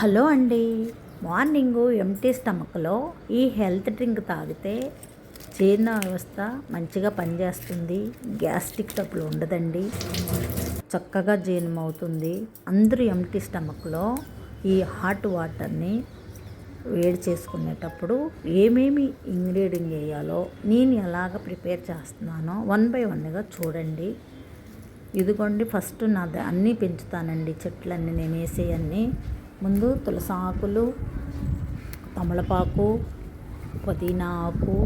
Hello అండి. Morning empty స్టమక్లో ఈ health drink తాగితే జీర్ణ వ్యవస్థ మంచిగా పనిచేస్తుంది. గ్యాస్ట్రిక్ తప్పులు ఉండదండి. చక్కగా జీర్ణం అవుతుంది అందరూ ఎంటీ స్టమక్లో ఈ హాట్ వాటర్ని వేడి చేసుకునేటప్పుడు ఏమేమి ఇంగ్రీడియంట్ వేయాలో నేను ఎలాగ ప్రిపేర్ చేస్తున్నానో వన్ బై వన్గా చూడండి. ఇదిగోండి ఫస్ట్ నా ద- అన్నీ పెంచుతానండి. చెట్లన్నీ నేను వేసేయన్నీ. ముందు తులసి ఆకులు తమలపాకు పుదీనా ఆకు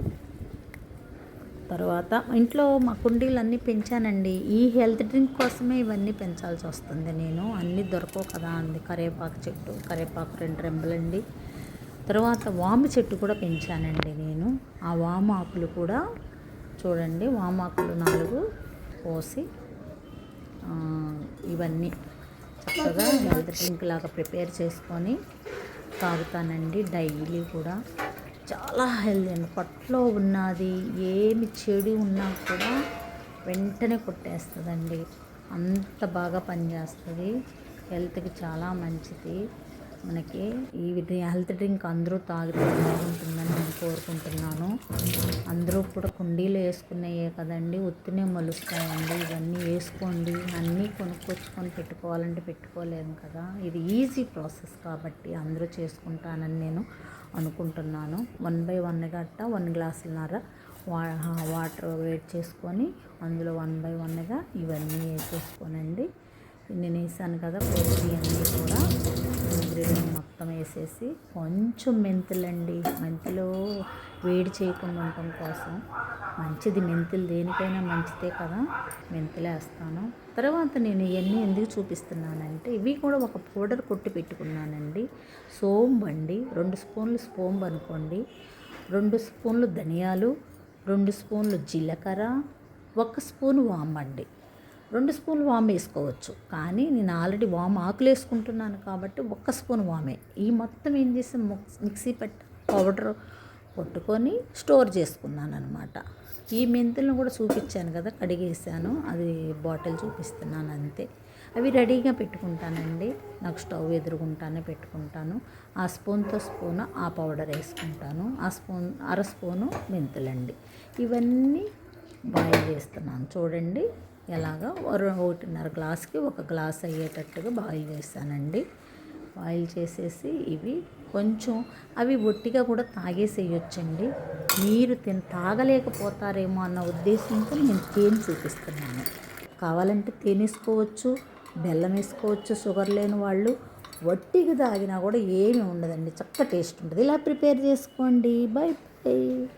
తర్వాత ఇంట్లో మా కుండీలన్నీ పెంచానండి. ఈ హెల్త్ డ్రింక్ కోసమే ఇవన్నీ పెంచాల్సి వస్తుంది నేను. అన్నీ దొరకవు కదా అంది. కరివేపాకు చెట్టు కరేపాకు రెండు రెంబలండి తర్వాత వాము చెట్టు కూడా పెంచానండి నేను. ఆ వాము ఆకులు కూడా చూడండి వామాకులు నాలుగు పోసి ఇవన్నీ చక్కగా హెల్త్ డ్రింక్ లాగా ప్రిపేర్ చేసుకొని తాగుతానండి డైలీ కూడా. చాలా హెల్తీ అండి. పొట్టలో ఉన్నది ఏమి చెడు ఉన్నా కూడా వెంటనే కొట్టేస్తుందండి. అంత బాగా పనిచేస్తుంది. హెల్త్కి చాలా మంచిది. మనకి ఈ విధ హెల్త్ డ్రింక్ అందరూ తాగితే బాగుంటుందని నేను కోరుకుంటున్నాను. అందరూ కూడా కుండీలు వేసుకునేయే కదండి ఉత్తినే మొలుస్తాయండి. ఇవన్నీ వేసుకోండి అన్నీ కొనుక్కొచ్చుకొని పెట్టుకోవాలంటే పెట్టుకోలేము కదా. ఇది ఈజీ ప్రాసెస్ కాబట్టి అందరూ చేసుకుంటానని నేను అనుకుంటున్నాను. వన్ బై వన్ గట్ట వన్ గ్లాసులన్నర వా వాటర్ వేట్ చేసుకొని అందులో వన్ బై వన్గా ఇవన్నీ వేసేసుకోనండి. నేను వేసాను కదా కోసి అన్నీ కూడా. మొత్తం వేసేసి కొంచెం మెంతులండి. మెంతులు వేడి చేయకుండా ఉండటం కోసం. మంచిది మెంతులు దేనికైనా మంచిదే కదా. మెంతులు వేస్తాను. తర్వాత నేను ఇవన్నీ ఎందుకు చూపిస్తున్నానంటే ఇవి కూడా ఒక పౌడర్ కొట్టి పెట్టుకున్నానండి. సోంబు అండి. రెండు స్పూన్లు సోంబు అనుకోండి. రెండు స్పూన్లు ధనియాలు రెండు స్పూన్లు జీలకర్ర ఒక స్పూన్ వామండి రెండు స్పూన్లు వామ్ వేసుకోవచ్చు. కానీ నేను ఆల్రెడీ వామ్ ఆకులు వేసుకుంటున్నాను కాబట్టి ఒక్క స్పూన్ వామే. ఈ మొత్తం ఏం చేసి మిక్సీ పెట్టి పౌడర్ కొట్టుకొని స్టోర్ చేసుకున్నాను అనమాట ఈ మెంతులను కూడా చూపించాను కదా కడిగేసాను. అది బాటిల్ చూపిస్తున్నాను అంతే. అవి రెడీగా పెట్టుకుంటానండి. నాకు స్టవ్ ఎదురుగుంటానే పెట్టుకుంటాను. ఆ స్పూన్తో స్పూన్ ఆ పౌడర్ వేసుకుంటాను. ఆ స్పూన్ అర స్పూను మెంతులండి. ఇవన్నీ బాయిల్ చేస్తున్నాను. చూడండి. ఎలాగా ఒకటిన్నర గ్లాస్కి ఒక గ్లాస్ అయ్యేటట్టుగా బాయిల్ చేస్తానండి. బాయిల్ చేసేసి ఇవి కొంచెం అవి ఒట్టిగా కూడా తాగేసేయొచ్చండి. మీరు తిన తాగలేకపోతారేమో అన్న ఉద్దేశంతో నేను తేనె చూపిస్తున్నాను. కావాలంటే తేనె వేసుకోవచ్చు బెల్లం వేసుకోవచ్చు షుగర్ లేని వాళ్ళు. వట్టిగా తాగినా కూడా ఏమీ ఉండదండి. చక్క టేస్ట్ ఉంటుంది. ఇలా ప్రిపేర్ చేసుకోండి. Bye bye.